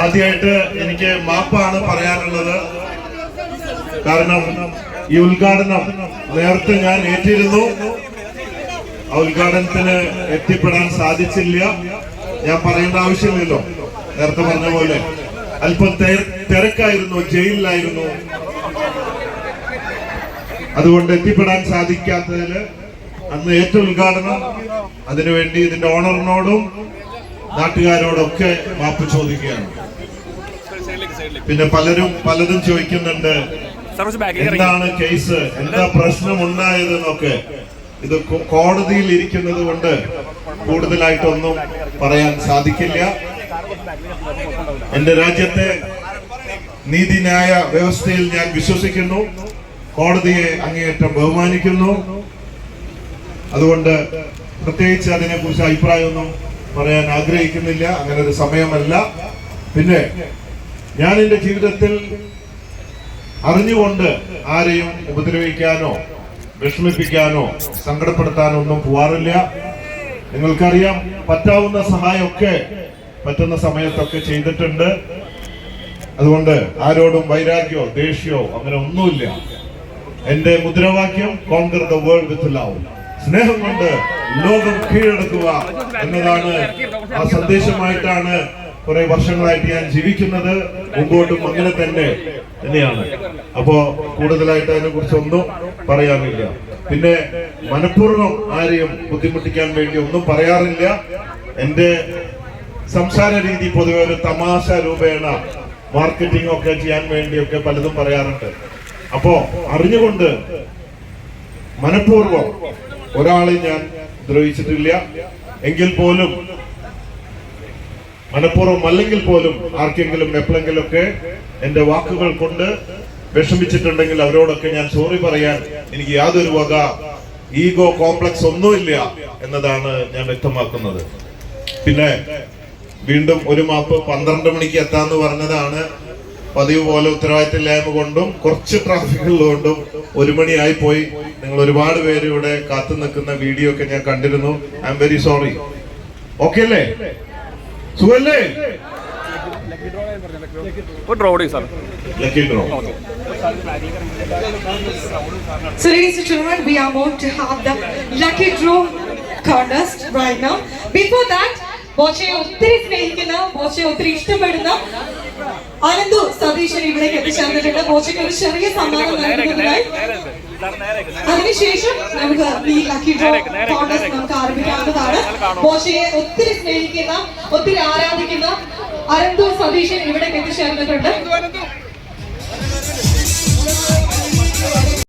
ആദ്യമായിട്ട് എനിക്ക് മാപ്പാണ് പറയാനുള്ളത്. കാരണം ഈ ഉദ്ഘാടനം നേരത്തെ ഞാൻ ഏറ്റിരുന്നു. ആ ഉദ്ഘാടനത്തിന് എത്തിപ്പെടാൻ സാധിച്ചില്ല. ഞാൻ പറയേണ്ട ആവശ്യമില്ലല്ലോ. നേരത്തെ പറഞ്ഞ പോലെ. അല്പം തിരക്കായിരുന്നു ജയിലിലായിരുന്നു. അതുകൊണ്ട് എത്തിപ്പെടാൻ സാധിക്കാത്തതിൽ അന്ന് ഏറ്റ ഉദ്ഘാടനം അതിനുവേണ്ടി ഇതിന്റെ ഓണറിനോടും നാട്ടുകാരോടൊക്കെ മാപ്പ് ചോദിക്കുകയാണ്. പിന്നെ പലരും പലരും ചോദിക്കുന്നുണ്ട് എന്താണ് കേസ് എന്താ പ്രശ്നം ഉണ്ടായതെന്നൊക്കെ ഇത് കോടതിയിൽ ഇരിക്കുന്നത് കൊണ്ട് കൂടുതലായിട്ടൊന്നും പറയാൻ സാധിക്കില്ല. എന്റെ രാജ്യത്തെ നീതിന്യായ വ്യവസ്ഥയിൽ ഞാൻ വിശ്വസിക്കുന്നു. കോടതിയെ അങ്ങേയറ്റം ബഹുമാനിക്കുന്നു. അതുകൊണ്ട് പ്രത്യേകിച്ച് അതിനെക്കുറിച്ച് അഭിപ്രായമൊന്നും പറയാൻ ആഗ്രഹിക്കുന്നില്ല അങ്ങനെ ഒരു സമയമല്ല. പിന്നെ ഞാൻ എന്റെ ജീവിതത്തിൽ അറിഞ്ഞുകൊണ്ട് ആരെയും ഉപദ്രവിക്കാനോ വിഷമിപ്പിക്കാനോ സങ്കടപ്പെടുത്താനോ ഒന്നും പോവാറില്ല. നിങ്ങൾക്കറിയാം പറ്റാവുന്ന സഹായമൊക്കെ പറ്റുന്ന സമയത്തൊക്കെ ചെയ്തിട്ടുണ്ട്. അതുകൊണ്ട് ആരോടും വൈരാഗ്യോ ദേഷ്യോ അങ്ങനെ ഒന്നുമില്ല. എന്റെ മുദ്രാവാക്യം conquer the world with love സ്നേഹം കൊണ്ട് ലോകം കീഴടക്കുക എന്നതാണ് ആ സന്ദേശമായിട്ടാണ് കുറെ വർഷങ്ങളായിട്ട് ഞാൻ ജീവിക്കുന്നത്. മുമ്പോട്ടും അങ്ങനെ തന്നെ തന്നെയാണ്. അപ്പോ കൂടുതലായിട്ട് അതിനെ കുറിച്ചൊന്നും പറയാനില്ല. പിന്നെ മനഃപൂർവം ആരെയും ബുദ്ധിമുട്ടിക്കാൻ വേണ്ടി ഒന്നും പറയാറില്ല. എന്റെ സംസാര രീതി പൊതുവെ ഒരു തമാശ രൂപേണ മാർക്കറ്റിംഗ് ഒക്കെ ചെയ്യാൻ വേണ്ടിയൊക്കെ പലതും പറയാറുണ്ട്. അപ്പോ അറിഞ്ഞുകൊണ്ട് മനഃപൂർവം ഒരാളെ ഞാൻ ദ്രോഹിച്ചിട്ടില്ല. എങ്കിൽ പോലും മനഃപൂർവം അല്ലെങ്കിൽ പോലും ആർക്കെങ്കിലും എപ്പോഴെങ്കിലും ഒക്കെ എന്റെ വാക്കുകൾ കൊണ്ട് വിഷമിച്ചിട്ടുണ്ടെങ്കിൽ അവരോടൊക്കെ ഞാൻ സോറി പറയാൻ എനിക്ക് യാതൊരു വക ഈഗോ കോംപ്ലക്സ് ഒന്നുമില്ല എന്നതാണ് ഞാൻ വ്യക്തമാക്കുന്നത്. പിന്നെ വീണ്ടും ഒരു മാപ്പ് പന്ത്രണ്ട് മണിക്ക് എത്താന്ന് പറഞ്ഞതാണ്. പതിവ് പോലെ ഉത്തരവാദിത്തമില്ലായ്മ കൊണ്ടും കുറച്ച് ട്രാഫിക് ഉള്ളതുകൊണ്ടും ഒരു മണിയായി പോയി. നിങ്ങൾ ഒരുപാട് പേര് ഇവിടെ കാത്തു നിൽക്കുന്ന വീഡിയോ ഒക്കെ ഞാൻ കണ്ടിരുന്നു. I'm very sorry okay അല്ലേ? സുഖല്ലേ? So, ladies and gentlemen, we are about to have the lucky draw contest right now. Before that, ബോച്ചയെ ഒത്തിരി സ്നേഹിക്കുന്ന ബോച്ചയെ ഒത്തിരി ഇഷ്ടപ്പെടുന്ന അനന്തു സതീശൻ ഇവിടേക്ക് എത്തിച്ചേർന്നിട്ടുണ്ട് കോച്ചയ്ക്ക് ഒരു ചെറിയ സമ്മാനം നൽകുന്നതിനായി. അതിനുശേഷം നമുക്ക് ഈ ലക്കി ഡ്രോ കോൺടെസ്റ്റ് നമുക്ക് ആരംഭിക്കാവുന്നതാണ്. ബോച്ചയെ ഒത്തിരി സ്നേഹിക്കുന്ന ഒത്തിരി ആരാധിക്കുന്ന അനന്തു സതീശൻ ഇവിടേക്ക് എത്തിച്ചേർന്നിട്ടുണ്ട്